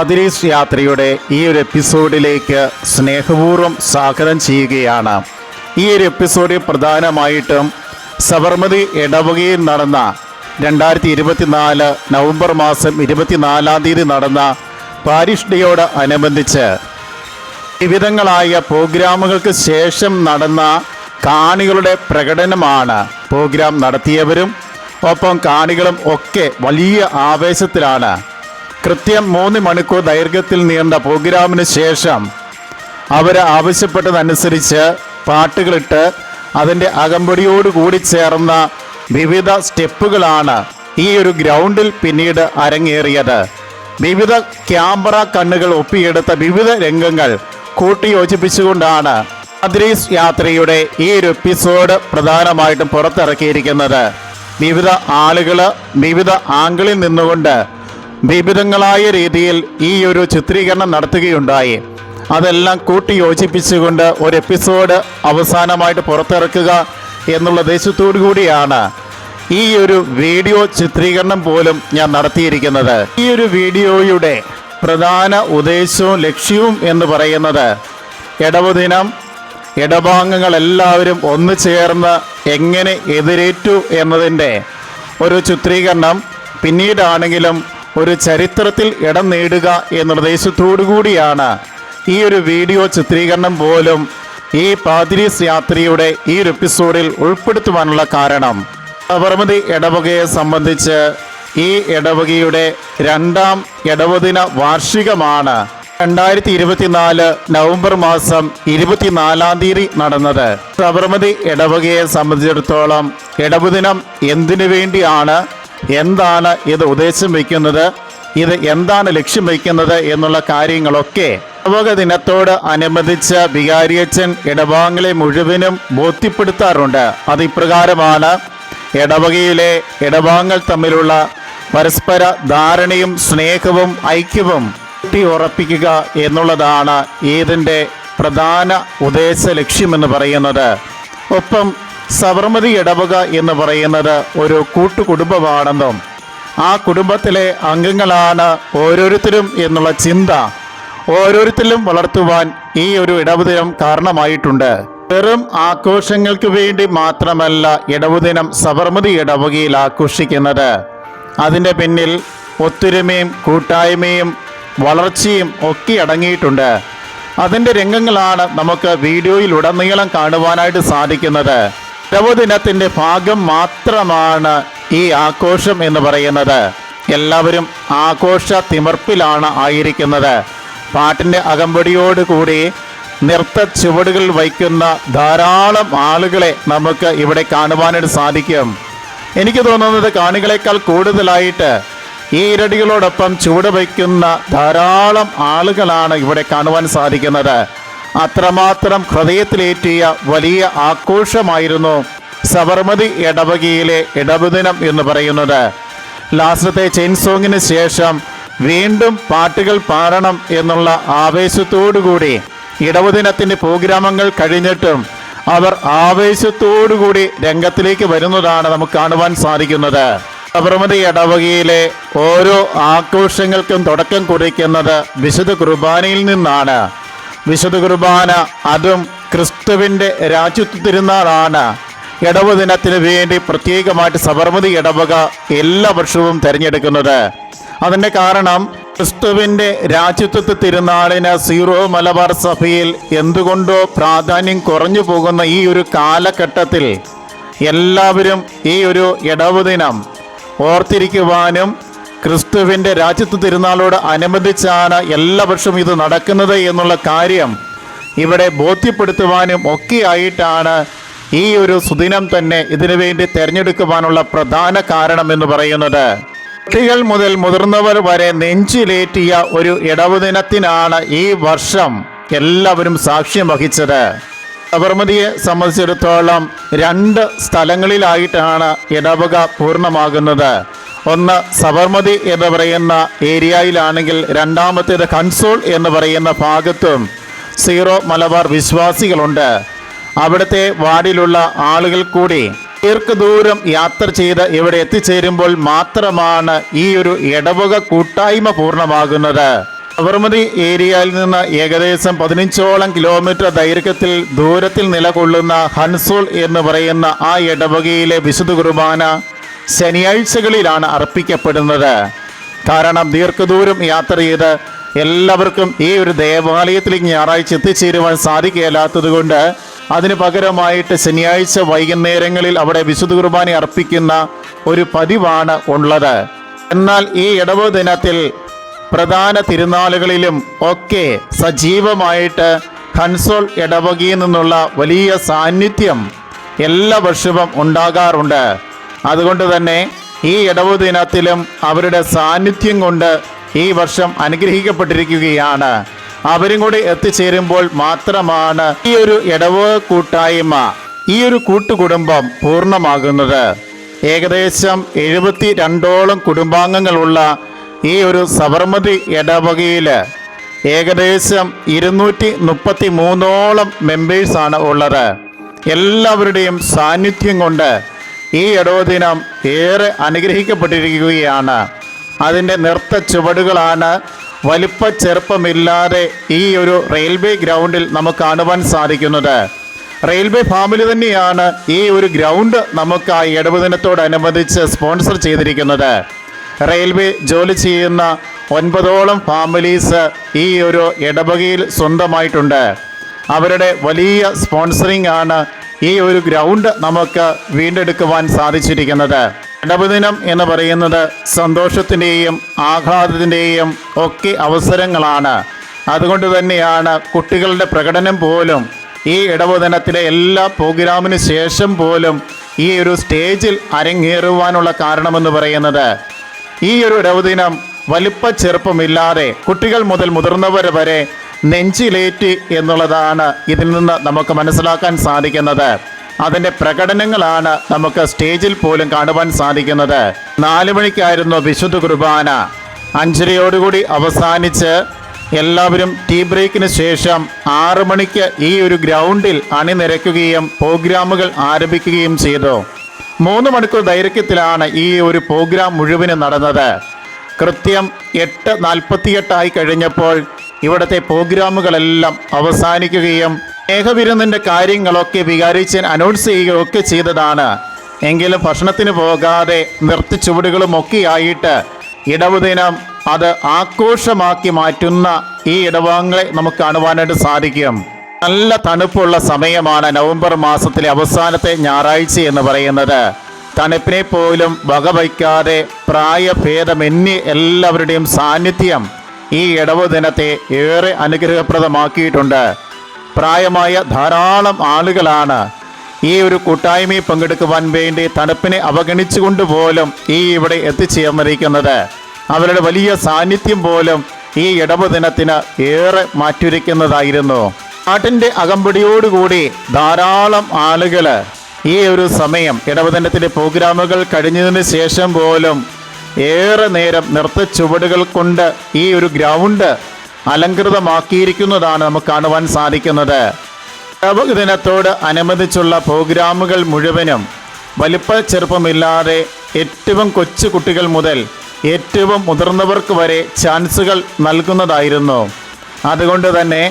അതിരീസ് യാത്രയുടെ ഈ ഒരു എപ്പിസോഡിലേക്ക് സ്നേഹപൂർവം സ്വാഗതം ചെയ്യുകയാണ്. ഈ ഒരു എപ്പിസോഡിൽ പ്രധാനമായിട്ടും സബർമതി ഇടവകയിൽ നടന്ന രണ്ടായിരത്തി ഇരുപത്തിനാല് നവംബർ മാസം ഇരുപത്തിനാലാം തീയതി നടന്ന പാരിഷ് ഡേയോട് അനുബന്ധിച്ച് വിവിധങ്ങളായ പ്രോഗ്രാമുകൾക്ക് ശേഷം നടന്ന കാണികളുടെ പ്രകടനമാണ് പ്രോഗ്രാം നടത്തിയവരും ഒപ്പം കാണികളും ഒക്കെ വലിയ ആവേശത്തിലാണ്. കൃത്യം മൂന്ന് മണിക്കൂർ ദൈർഘ്യത്തിൽ നീണ്ട പ്രോഗ്രാമിന് ശേഷം അവർ ആവശ്യപ്പെട്ടതനുസരിച്ച് പാട്ടുകളിട്ട് അതിന്റെ അകമ്പടിയോട് കൂടി ചേർന്ന വിവിധ സ്റ്റെപ്പുകളാണ് ഈ ഒരു ഗ്രൗണ്ടിൽ പിന്നീട് അരങ്ങേറിയത്. വിവിധ ക്യാമറ കണ്ണുകൾ ഒപ്പിയെടുത്ത വിവിധ രംഗങ്ങൾ കൂട്ടിയോജിപ്പിച്ചുകൊണ്ടാണ് അദ്രീസ് യാത്രയുടെ ഈ ഒരു എപ്പിസോഡ് പ്രധാനമായിട്ടും പുറത്തിറക്കിയിരിക്കുന്നത്. വിവിധ ആളുകൾ വിവിധ ആംഗിളിൽ നിന്നുകൊണ്ട് വിവിധങ്ങളായ രീതിയിൽ ഈ ഒരു ചിത്രീകരണം നടത്തുകയുണ്ടായി. അതെല്ലാം കൂട്ടി യോജിപ്പിച്ചുകൊണ്ട് ഒരു എപ്പിസോഡ് അവസാനമായിട്ട് പുറത്തിറക്കുക എന്നുള്ള ദേശത്തോടു കൂടിയാണ് ഈ ഒരു വീഡിയോ ചിത്രീകരണം പോലും ഞാൻ നടത്തിയിരിക്കുന്നത്. ഈ ഒരു വീഡിയോയുടെ പ്രധാന ഉദ്ദേശവും ലക്ഷ്യവും എന്ന് പറയുന്നത് ഇടവുദിനം ഇടഭാംഗങ്ങൾ എല്ലാവരും ഒന്നു ചേർന്ന് എങ്ങനെ എതിരേറ്റു എന്നതിന്റെ ഒരു ചിത്രീകരണം. പിന്നീടാണെങ്കിലും ഒരു ചരിത്രത്തിൽ ഇടം നേടുക എന്ന നിർദ്ദേശത്തോടുകൂടിയാണ് ഈ ഒരു വീഡിയോ ചിത്രീകരണം പോലും ഈ പാതിരീസ് യാത്രയുടെ ഈ ഒരു എപ്പിസോഡിൽ ഉൾപ്പെടുത്തുവാനുള്ള കാരണം. സബർമതി ഇടവകയെ സംബന്ധിച്ച് ഈ ഇടവകയുടെ രണ്ടാം ഇടവദിന വാർഷികമാണ് രണ്ടായിരത്തി ഇരുപത്തിനാല് നവംബർ മാസം ഇരുപത്തിനാലാം തീയതി നടന്നത്. സബർമതി ഇടവകയെ സംബന്ധിച്ചിടത്തോളം ഇടവദിനം എന്തിനു വേണ്ടിയാണ്? എന്താണ് ഇത് ഉദ്ദേശം വയ്ക്കുന്നത്? ഇത് എന്താണ് ലക്ഷ്യം വയ്ക്കുന്നത് എന്നുള്ള കാര്യങ്ങളൊക്കെ ഇടവക ദിനത്തോട് അനുബന്ധിച്ച് വികാരിയച്ചൻ ഇടവകങ്ങളെ മുഴുവനും ബോധ്യപ്പെടുത്താറുണ്ട്. അത് ഇപ്രകാരമാണ്. ഇടവകയിലെ ഇടവകങ്ങൾ തമ്മിലുള്ള പരസ്പര ധാരണയും സ്നേഹവും ഐക്യവും ഉറപ്പിക്കുക എന്നുള്ളതാണ് ഇതിന്റെ പ്രധാന ഉദ്ദേശ ലക്ഷ്യമെന്ന് പറയുന്നത്. ഒപ്പം സബർമതി ഇടവക എന്ന് പറയുന്നത് ഒരു കൂട്ടുകുടുംബമാണെന്നും ആ കുടുംബത്തിലെ അംഗങ്ങളാണ് ഓരോരുത്തരും എന്നുള്ള ചിന്ത ഓരോരുത്തരിലും വളർത്തുവാൻ ഈ ഒരു ഇടവുദിനം കാരണമായിട്ടുണ്ട്. വെറും ആഘോഷങ്ങൾക്ക് വേണ്ടി മാത്രമല്ല ഇടവുദിനം സബർമതി ഇടവകയിൽ ആഘോഷിക്കുന്നത്. അതിന്റെ പിന്നിൽ ഒത്തൊരുമയും കൂട്ടായ്മയും വളർച്ചയും ഒക്കെ അടങ്ങിയിട്ടുണ്ട്. അതിന്റെ രംഗങ്ങളാണ് നമുക്ക് വീഡിയോയിലുടനീളം കാണുവാനായിട്ട് സാധിക്കുന്നത്. ഇടവുദിനത്തിന്റെ ഭാഗം മാത്രമാണ് ഈ ആഘോഷം എന്ന് പറയുന്നത്. എല്ലാവരും ആഘോഷ തിമർപ്പിലാണ് ആയിരിക്കുന്നത്. പാട്ടിന്റെ അകമ്പടിയോടുകൂടി നൃത്ത ചുവടുകൾ വയ്ക്കുന്ന ധാരാളം ആളുകളെ നമുക്ക് ഇവിടെ കാണുവാനായിട്ട് സാധിക്കും. എനിക്ക് തോന്നുന്നത് കാണികളെക്കാൾ കൂടുതലായിട്ട് ഈ ഇരടികളോടൊപ്പം ചുവട് വയ്ക്കുന്ന ധാരാളം ആളുകളാണ് ഇവിടെ കാണുവാൻ സാധിക്കുന്നത്. അത്രമാത്രം ഹൃദയത്തിലേറ്റിയ വലിയ ആഘോഷമായിരുന്നു സബർമതി ഇടവകയിലെ ഇടവുദിനം എന്ന് പറയുന്നത്. ലാസ്റ്റത്തെ ചെയിൻ സോങ്ങിന് ശേഷം വീണ്ടും പാട്ടുകൾ പാടണം എന്നുള്ള ആവേശത്തോടുകൂടി ഇടവുദിനത്തിന്റെ പ്രോഗ്രാമങ്ങൾ കഴിഞ്ഞിട്ടും അവർ ആവേശത്തോടുകൂടി രംഗത്തിലേക്ക് വരുന്നതാണ് നമുക്ക് കാണുവാൻ സാധിക്കുന്നത്. സബർമതി ഇടവകയിലെ ഓരോ ആഘോഷങ്ങൾക്കും തുടക്കം കുറിക്കുന്നത് വിശുദ്ധ കുർബാനയിൽ നിന്നാണ്. വിശുദ്ധ കുർബാന അതും ക്രിസ്തുവിന്റെ രാജ്യത്വ തിരുന്നാളാണ് ഇടവ് ദിനത്തിന് വേണ്ടി പ്രത്യേകമായിട്ട് സബർമതി ഇടവക എല്ലാ വർഷവും തിരഞ്ഞെടുക്കുന്നത്. അതിന്റെ കാരണം ക്രിസ്തുവിന്റെ രാജ്യത്വ തിരുനാളിന് സീറോ മലബാർ സഭയിൽ എന്തുകൊണ്ടോ പ്രാധാന്യം കുറഞ്ഞു പോകുന്ന ഈ ഒരു കാലഘട്ടത്തിൽ എല്ലാവരും ഈ ഒരു ഇടവ് ദിനം ഓർത്തിരിക്കുവാനും ക്രിസ്തുവിന്റെ രാജ്യത്വ തിരുനാളോട് അനുബന്ധിച്ചാണ് എല്ലാ വർഷവും ഇത് നടക്കുന്നത് എന്നുള്ള കാര്യം ഇവിടെ ബോധ്യപ്പെടുത്തുവാനും ഒക്കെയായിട്ടാണ് ഈ ഒരു സുദിനം തന്നെ ഇതിനു വേണ്ടി തിരഞ്ഞെടുക്കുവാനുള്ള പ്രധാന കാരണം എന്ന് പറയുന്നത്. കുട്ടികൾ മുതൽ മുതിർന്നവർ വരെ നെഞ്ചിലേറ്റിയ ഒരു ഇടവുദിനത്തിനാണ് ഈ വർഷം എല്ലാവരും സാക്ഷ്യം വഹിച്ചത്. സബർമതിയെ സംബന്ധിച്ചിടത്തോളം രണ്ട് സ്ഥലങ്ങളിലായിട്ടാണ് ഇടവക പൂർണമാകുന്നത്. ഒന്ന് സബർമതി എന്ന് പറയുന്ന ഏരിയയിലാണെങ്കിൽ രണ്ടാമത്തേത് കൺസോൾ എന്ന് പറയുന്ന ഭാഗത്തും സീറോ മലബാർ വിശ്വാസികളുണ്ട്. അവിടുത്തെ വാർഡിലുള്ള ആളുകൾ കൂടി ദീർഘദൂരം യാത്ര ചെയ്ത് ഇവിടെ എത്തിച്ചേരുമ്പോൾ മാത്രമാണ് ഈ ഒരു ഇടവക കൂട്ടായ്മ പൂർണമാകുന്നത്. സബർമതി ഏരിയയിൽ നിന്ന് ഏകദേശം പതിനഞ്ചോളം കിലോമീറ്റർ ദൈർഘ്യത്തിൽ ദൂരത്തിൽ നിലകൊള്ളുന്ന ഹൻസോൾ എന്ന് പറയുന്ന ആ ഇടവകയിലെ വിശുദ്ധ കുർബാന ശനിയാഴ്ചകളിലാണ് അർപ്പിക്കപ്പെടുന്നത്. കാരണം ദീർഘദൂരം യാത്ര ചെയ്ത് എല്ലാവർക്കും ഈ ഒരു ദേവാലയത്തിലേക്ക് ഞായറാഴ്ച എത്തിച്ചേരുവാൻ സാധിക്കുകയില്ലാത്തതുകൊണ്ട് അതിന് പകരമായിട്ട് ശനിയാഴ്ച വൈകുന്നേരങ്ങളിൽ അവിടെ വിശുദ്ധ കുർബാന അർപ്പിക്കുന്ന ഒരു പതിവാണ് ഉള്ളത്. എന്നാൽ ഈ ഇടവ് ദിനത്തിൽ പ്രധാന തിരുനാളുകളിലും ഒക്കെ സജീവമായിട്ട് ഹൻസോൾ ഇടവകയിൽ നിന്നുള്ള വലിയ സാന്നിധ്യം എല്ലാ വർഷവും ഉണ്ടാകാറുണ്ട്. അതുകൊണ്ട് തന്നെ ഈ ഇടവു ദിനത്തിലും അവരുടെ സാന്നിധ്യം കൊണ്ട് ഈ വർഷം അനുഗ്രഹിക്കപ്പെട്ടിരിക്കുകയാണ്. അവരും കൂടി എത്തിച്ചേരുമ്പോൾ മാത്രമാണ് ഈ ഒരു ഇടവ് കൂട്ടായ്മ ഈ ഒരു കൂട്ടുകുടുംബം പൂർണമാകുന്നത്. ഏകദേശം എഴുപത്തി രണ്ടോളം കുടുംബാംഗങ്ങളുള്ള ഈ ഒരു സബർമതി ഇടവകയിൽ ഏകദേശം ഇരുന്നൂറ്റി മുപ്പത്തി മൂന്നോളം മെമ്പേഴ്സാണ് ഉള്ളത്. എല്ലാവരുടെയും സാന്നിധ്യം കൊണ്ട് ഈ ഇടവ ദിനം ഏറെ അനുഗ്രഹിക്കപ്പെട്ടിരിക്കുകയാണ്. അതിന്റെ നൃത്ത ചുവടുകളാണ് വലിപ്പ ചെറുപ്പമില്ലാതെ ഈ ഒരു റെയിൽവേ ഗ്രൗണ്ടിൽ നമുക്ക് കാണുവാൻ സാധിക്കുന്നത്. റെയിൽവേ ഫാമിലി തന്നെയാണ് ഈ ഒരു ഗ്രൗണ്ട് നമുക്ക് ആ ഇടവ് ദിനത്തോടനുബന്ധിച്ച് സ്പോൺസർ ചെയ്തിരിക്കുന്നത്. റെയിൽവേ ജോലി ചെയ്യുന്ന ഒൻപതോളം ഫാമിലീസ് ഈ ഒരു ഇടവകയിൽ സ്വന്തമായിട്ടുണ്ട്. അവരുടെ വലിയ സ്പോൺസറിംഗ് ആണ് ഈ ഒരു ഗ്രൗണ്ട് നമുക്ക് വീണ്ടെടുക്കുവാൻ സാധിച്ചിരിക്കുന്നത്. ഇടപുദിനം എന്ന് പറയുന്നത് സന്തോഷത്തിന്റെയും ആഹ്ലാദത്തിന്റെയും ഒക്കെ അവസരങ്ങളാണ്. അതുകൊണ്ട് തന്നെയാണ് കുട്ടികളുടെ പ്രകടനം പോലും ഈ ഇടവദനത്തിലെ എല്ലാ പ്രോഗ്രാമിന് ശേഷം പോലും ഈ ഒരു സ്റ്റേജിൽ അരങ്ങേറുവാനുള്ള കാരണമെന്ന് പറയുന്നത്. ഈ ഒരു ഇടവദിനം വലിപ്പ ചെറുപ്പമില്ലാതെ കുട്ടികൾ മുതൽ മുതിർന്നവർ വരെ നെഞ്ചിലേറ്റ് എന്നുള്ളതാണ് ഇതിൽ നിന്ന് നമുക്ക് മനസ്സിലാക്കാൻ സാധിക്കുന്നത്. അതിന്റെ പ്രകടനങ്ങളാണ് നമുക്ക് സ്റ്റേജിൽ പോലും കാണുവാൻ സാധിക്കുന്നത്. നാല് മണിക്കായിരുന്നു വിശുദ്ധ കുർബാന. അഞ്ചരയോടുകൂടി അവസാനിച്ച് എല്ലാവരും ടീ ബ്രേക്കിന് ശേഷം ആറു മണിക്ക് ഈ ഒരു ഗ്രൗണ്ടിൽ അണിനിരക്കുകയും പ്രോഗ്രാമുകൾ ആരംഭിക്കുകയും ചെയ്തു. മൂന്ന് മണിക്കൂർ ദൈർഘ്യത്തിലാണ് ഈ ഒരു പ്രോഗ്രാം മുഴുവനും നടന്നത്. കൃത്യം എട്ട് നാൽപ്പത്തിയെട്ടായി കഴിഞ്ഞപ്പോൾ ഇവിടുത്തെ പ്രോഗ്രാമുകളെല്ലാം അവസാനിക്കുകയും സ്നേഹവിരുന്നിന്റെ കാര്യങ്ങളൊക്കെ വികാരിച്ചൻ അനൗൺസ് ചെയ്യുകയൊക്കെ ചെയ്തതാണ്. എങ്കിലും ഭക്ഷണത്തിന് പോകാതെ നൃത്തചുവടുകളും ഒക്കെ ആയിട്ട് ഇടവുദിനം അത് ആഘോഷമാക്കി മാറ്റുന്ന ഈ ഇടവാങ്ങളെ നമുക്ക് കാണുവാനായിട്ട് സാധിക്കും. നല്ല തണുപ്പുള്ള സമയമാണ് നവംബർ മാസത്തിലെ അവസാനത്തെ ഞായറാഴ്ച എന്ന് പറയുന്നത്. തണുപ്പിനെ പോലും വകവയ്ക്കാതെ പ്രായഭേദമെന്നി എല്ലാവരുടെയും സാന്നിധ്യം ഈ ഇടവ് ദിനത്തെ ഏറെ അനുഗ്രഹപ്രദമാക്കിയിട്ടുണ്ട്. പ്രായമായ ധാരാളം ആളുകളാണ് ഈ ഒരു കൂട്ടായ്മയിൽ പങ്കെടുക്കുവാൻ വേണ്ടി തണുപ്പിനെ അവഗണിച്ചുകൊണ്ട് പോലും ഈ ഇവിടെ എത്തിച്ചേർന്നിരിക്കുന്നത്. അവരുടെ വലിയ സാന്നിധ്യം പോലും ഈ ഇടവ് ദിനത്തിന് ഏറെ മാറ്റുരയ്ക്കുന്നതായിരുന്നു. നാട്ടിന്റെ അകമ്പടിയോടുകൂടി ധാരാളം ആളുകൾ ഈ ഒരു സമയം ഇടവദിനത്തിന്റെ പ്രോഗ്രാമുകൾ കഴിഞ്ഞതിന് ശേഷം പോലും ഏറെ നേരം നൃത്ത ചുവടുകൾ കൊണ്ട് ഈ ഒരു ഗ്രൗണ്ട് അലങ്കൃതമാക്കിയിരിക്കുന്നതാണ് നമുക്ക് കാണുവാൻ സാധിക്കുന്നത്. പ്രമുഖ ദിനത്തോട് അനുബന്ധിച്ചുള്ള പ്രോഗ്രാമുകൾ മുഴുവനും വലിപ്പ ചെറുപ്പമില്ലാതെ ഏറ്റവും കൊച്ചു കുട്ടികൾ മുതൽ ഏറ്റവും മുതിർന്നവർക്ക് വരെ ചാൻസുകൾ നൽകുന്നതായിരുന്നു. അതുകൊണ്ട് തന്നെ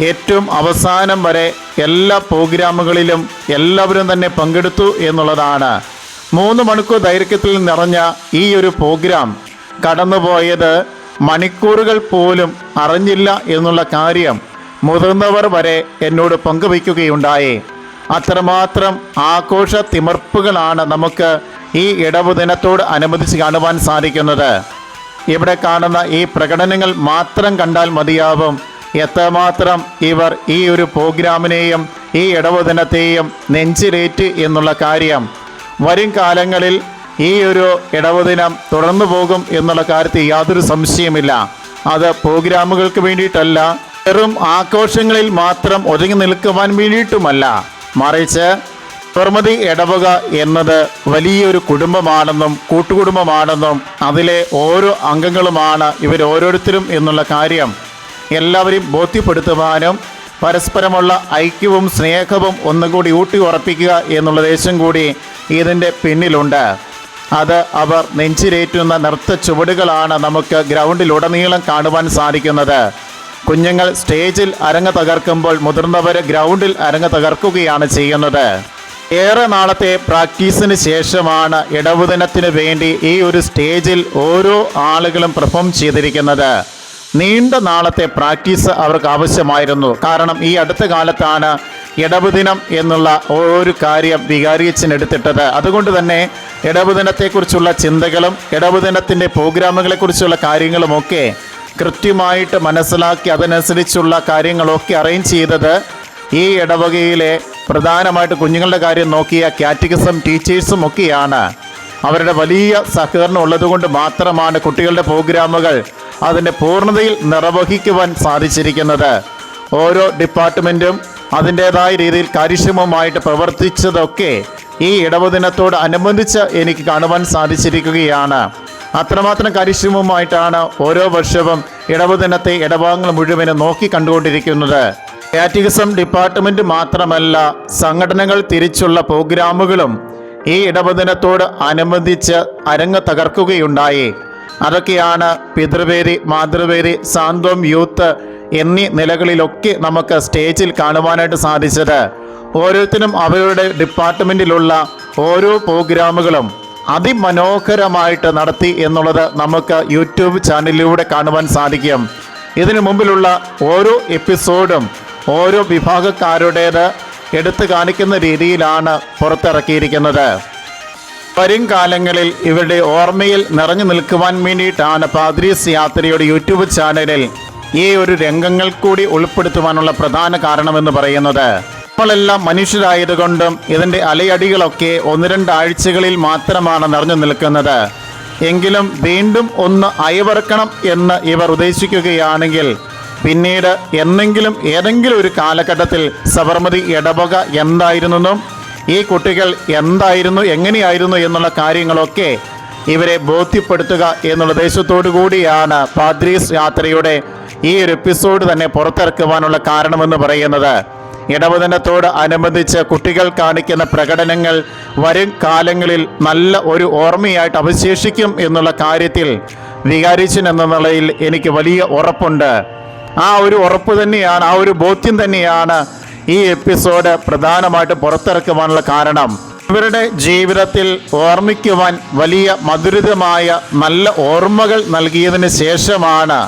ഏറ്റവും അവസാനം വരെ എല്ലാ പ്രോഗ്രാമുകളിലും എല്ലാവരും തന്നെ പങ്കെടുത്തു എന്നുള്ളതാണ്. മൂന്ന് മണിക്കൂർ ദൈർഘ്യത്തിൽ നിറഞ്ഞ ഈ ഒരു പ്രോഗ്രാം കടന്നുപോയത് മണിക്കൂറുകൾ പോലും അറിഞ്ഞില്ല എന്നുള്ള കാര്യം മുതിർന്നവർ വരെ എന്നോട് പങ്കുവയ്ക്കുകയുണ്ടായി. അത്രമാത്രം ആഘോഷ തിമർപ്പുകളാണ് നമുക്ക് ഈ ഇടവു ദിനത്തോട് അനുബന്ധിച്ച് കാണുവാൻ സാധിക്കുന്നത്. ഇവിടെ കാണുന്ന ഈ പ്രകടനങ്ങൾ മാത്രം കണ്ടാൽ മതിയാവും. എത്രമാത്രം ഇവർ ഈ ഒരു പ്രോഗ്രാമിനെയും ഈ ഇടവു ദിനത്തെയും നെഞ്ചിലേറ്റ് എന്നുള്ള കാര്യം വരും കാലങ്ങളിൽ ഈ ഒരു ഇടവുദിനം തുടർന്നു പോകും എന്നുള്ള കാര്യത്തിൽ യാതൊരു സംശയമില്ല അത് പ്രോഗ്രാമുകൾക്ക് വേണ്ടിയിട്ടല്ല വെറും ആഘോഷങ്ങളിൽ മാത്രം ഒതുങ്ങി നിൽക്കുവാൻ വേണ്ടിയിട്ടുമല്ല. മറിച്ച് പ്രമതി ഇടവക എന്നത് വലിയൊരു കുടുംബമാണെന്നും കൂട്ടുകുടുംബമാണെന്നും അതിലെ ഓരോ അംഗങ്ങളുമാണ് ഇവരോരോരുത്തരും എന്നുള്ള കാര്യം എല്ലാവരെയും ബോധ്യപ്പെടുത്തുവാനും പരസ്പരമുള്ള ഐക്യവും സ്നേഹവും ഒന്നുകൂടി ഊട്ടി ഉറപ്പിക്കുക എന്നുള്ള ദേശം കൂടി ഇതിന്റെ പിന്നിലുണ്ട്. അത് അവർ നെഞ്ചിലേറ്റുന്ന നൃത്ത ചുവടുകളാണ് നമുക്ക് ഗ്രൗണ്ടിലുടനീളം കാണുവാൻ സാധിക്കുന്നത്. കുഞ്ഞുങ്ങൾ സ്റ്റേജിൽ അരങ്ങ് തകർക്കുമ്പോൾ മുതിർന്നവർ ഗ്രൗണ്ടിൽ അരങ്ങ് തകർക്കുകയാണ് ചെയ്യുന്നത്. ഏറെ നാളത്തെ പ്രാക്ടീസിന് ശേഷമാണ് ഇടവുദിനത്തിന് വേണ്ടി ഈ ഒരു സ്റ്റേജിൽ ഓരോ ആളുകളും പെർഫോം ചെയ്തിരിക്കുന്നത്. നീണ്ട നാളത്തെ പ്രാക്ടീസ് അവർക്ക് ആവശ്യമായിരുന്നു. കാരണം ഈ അടുത്ത കാലത്താണ് ഇടവുദിനം എന്നുള്ള ഒരു കാര്യം വികാരിയച്ഛൻ എടുത്തിട്ടത്. അതുകൊണ്ട് തന്നെ ഇടവുദിനത്തെക്കുറിച്ചുള്ള ചിന്തകളും ഇടവുദിനത്തിന്റെ പ്രോഗ്രാമുകളെക്കുറിച്ചുള്ള കാര്യങ്ങളുമൊക്കെ കൃത്യമായിട്ട് മനസ്സിലാക്കി അതനുസരിച്ചുള്ള കാര്യങ്ങളൊക്കെ അറേഞ്ച് ചെയ്തത് ഈ ഇടവകയിലെ പ്രധാനമായിട്ട് കുഞ്ഞുങ്ങളുടെ കാര്യം നോക്കിയ കാറ്റഗിസം ടീച്ചേഴ്സും ഒക്കെയാണ് അവരുടെ വലിയ സഹകരണം ഉള്ളതുകൊണ്ട് മാത്രമാണ് കുട്ടികളുടെ പ്രോഗ്രാമുകൾ അതിന്റെ പൂർണതയിൽ നിർവഹിക്കുവാൻ സാധിച്ചിരിക്കുന്നത്. ഓരോ ഡിപ്പാർട്ട്മെന്റും അതിന്റേതായ രീതിയിൽ കാര്യക്ഷമമായിട്ട് പ്രവർത്തിച്ചതൊക്കെ ഈ ഇടവദിനത്തോട് അനുബന്ധിച്ച് എനിക്ക് കാണുവാൻ സാധിച്ചിരിക്കുകയാണ്. അത്രമാത്രം കാര്യക്ഷമമായിട്ടാണ് ഓരോ വർഷവും ഇടവദിനത്തെ ഇടഭാഗങ്ങൾ മുഴുവനും നോക്കി കണ്ടുകൊണ്ടിരിക്കുന്നത്. കാറ്റഗിസം ഡിപ്പാർട്ട്മെന്റ് മാത്രമല്ല സംഘടനകൾ തിരിച്ചുള്ള പ്രോഗ്രാമുകളും ഈ ഇടവദിനത്തോട് അനുബന്ധിച്ച് അരങ്ങ് തകർക്കുകയുണ്ടായി. അതൊക്കെയാണ് പിതൃവേരി മാതൃവേരി സാന്ത്വം യൂത്ത് എന്നീ നിലകളിലൊക്കെ നമുക്ക് സ്റ്റേജിൽ കാണുവാനായിട്ട് സാധിച്ചത്. ഓരോരുത്തരും അവരുടെ ഡിപ്പാർട്ട്മെന്റിലുള്ള ഓരോ പ്രോഗ്രാമുകളും അതിമനോഹരമായിട്ട് നടത്തി എന്നുള്ളത് നമുക്ക് യൂട്യൂബ് ചാനലിലൂടെ കാണുവാൻ സാധിക്കും. ഇതിനു മുമ്പിലുള്ള ഓരോ എപ്പിസോഡും ഓരോ വിഭാഗക്കാരുടേത് എടുത്തു കാണിക്കുന്ന രീതിയിലാണ് പുറത്തിറക്കിയിരിക്കുന്നത്. വരും കാലങ്ങളിൽ ഇവരുടെ ഓർമ്മയിൽ നിറഞ്ഞു നിൽക്കുവാൻ വേണ്ടിയിട്ടാണ് പാദ്രീസ് യാത്രയുടെ യൂട്യൂബ് ചാനലിൽ ഈ ഒരു രംഗങ്ങൾ കൂടി ഉൾപ്പെടുത്തുവാനുള്ള പ്രധാന കാരണമെന്ന് പറയുന്നത്. നമ്മളെല്ലാം മനുഷ്യരായതുകൊണ്ടും ഇതിന്റെ അലയടികളൊക്കെ ഒന്ന് രണ്ടാഴ്ചകളിൽ മാത്രമാണ് നിറഞ്ഞു നിൽക്കുന്നത്. എങ്കിലും വീണ്ടും ഒന്ന് അയവിറക്കണം എന്ന് ഇവർ ഉദ്ദേശിക്കുകയാണെങ്കിൽ പിന്നീട് എന്നെങ്കിലും ഏതെങ്കിലും ഒരു കാലഘട്ടത്തിൽ സബർമതി ഇടവക എന്തായിരുന്നെന്നും ഈ കുട്ടികൾ എന്തായിരുന്നു എങ്ങനെയായിരുന്നു എന്നുള്ള കാര്യങ്ങളൊക്കെ ഇവരെ ബോധ്യപ്പെടുത്തുക എന്നുള്ള ഉദ്ദേശത്തോടു കൂടിയാണ് പാദ്രീസ് യാത്രയുടെ ഈ ഒരു എപ്പിസോഡ് തന്നെ പുറത്തിറക്കുവാനുള്ള കാരണമെന്ന് പറയുന്നത്. ഇടവദനത്തോട് അനുബന്ധിച്ച് കുട്ടികൾ കാണിക്കുന്ന പ്രകടനങ്ങൾ വരും കാലങ്ങളിൽ നല്ല ഒരു ഓർമ്മയായിട്ട് അവശേഷിക്കും എന്നുള്ള കാര്യത്തിൽ വികാരിച്ചൻ എന്ന നിലയിൽ എനിക്ക് വലിയ ഉറപ്പുണ്ട്. ആ ഒരു ഉറപ്പ് തന്നെയാണ് ആ ഒരു ബോധ്യം തന്നെയാണ് ഈ എപ്പിസോഡ് പ്രധാനമായിട്ട് പുറത്തിറക്കുവാനുള്ള കാരണം. ഇവരുടെ ജീവിതത്തിൽ ഓർമ്മിക്കുവാൻ വലിയ മധുരിതമായ നല്ല ഓർമ്മകൾ നൽകിയതിന് ശേഷമാണ്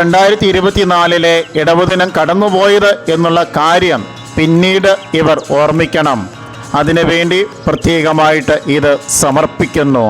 രണ്ടായിരത്തി ഇരുപത്തിനാലിലെ ഇടവുദിനം കടന്നുപോയത് എന്നുള്ള കാര്യം പിന്നീട് ഇവർ ഓർമ്മിക്കണം. അതിനുവേണ്ടി പ്രത്യേകമായിട്ട് ഇത് സമർപ്പിക്കുന്നു.